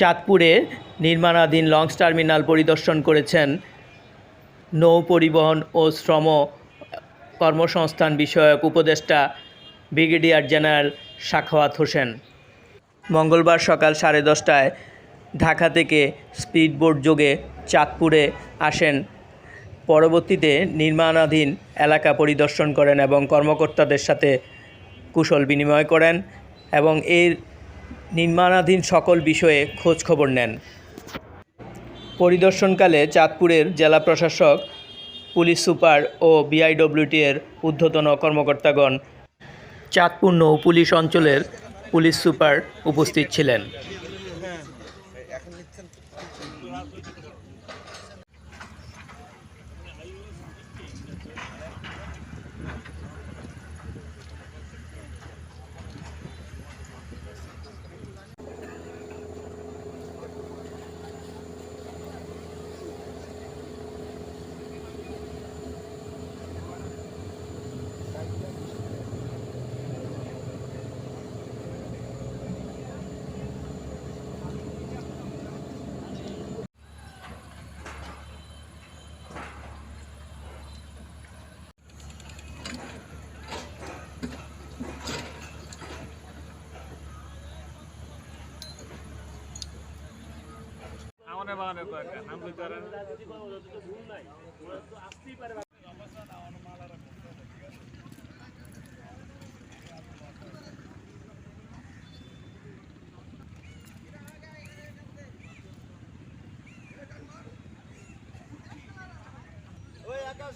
চাঁদপুরে নির্মাণাধীন launch terminal পরিদর্শন করেছেন নৌ পরিবহন ও শ্রম কর্মসংস্থান বিষয়ক উপদেষ্টা ব্রিগেডিয়ার জেনারেল সাখাওয়াত হোসেন। মঙ্গলবার সকাল সাড়ে দশটায় ঢাকা থেকে স্পিডবোট যোগে চাঁদপুরে আসেন। পরবর্তীতে নির্মাণাধীন এলাকা পরিদর্শন করেন এবং কর্মকর্তাদের সাথে কুশল বিনিময় করেন এবং এর নির্মাণাধীন সকল বিষয়ে খোঁজ খবর নেন। পরিদর্শনকালে চাঁদপুরের জেলা প্রশাসক, পুলিশ সুপার ও বিআইডব্লিউটি এর ঊর্ধ্বতন কর্মকর্তাগণ চাঁদপুর নৌ পুলিশ অঞ্চলের পুলিশ সুপার উপস্থিত ছিলেন। আমাদের বাগানে কয়েকটা নাম বলতে পারেন। ওই আকাশ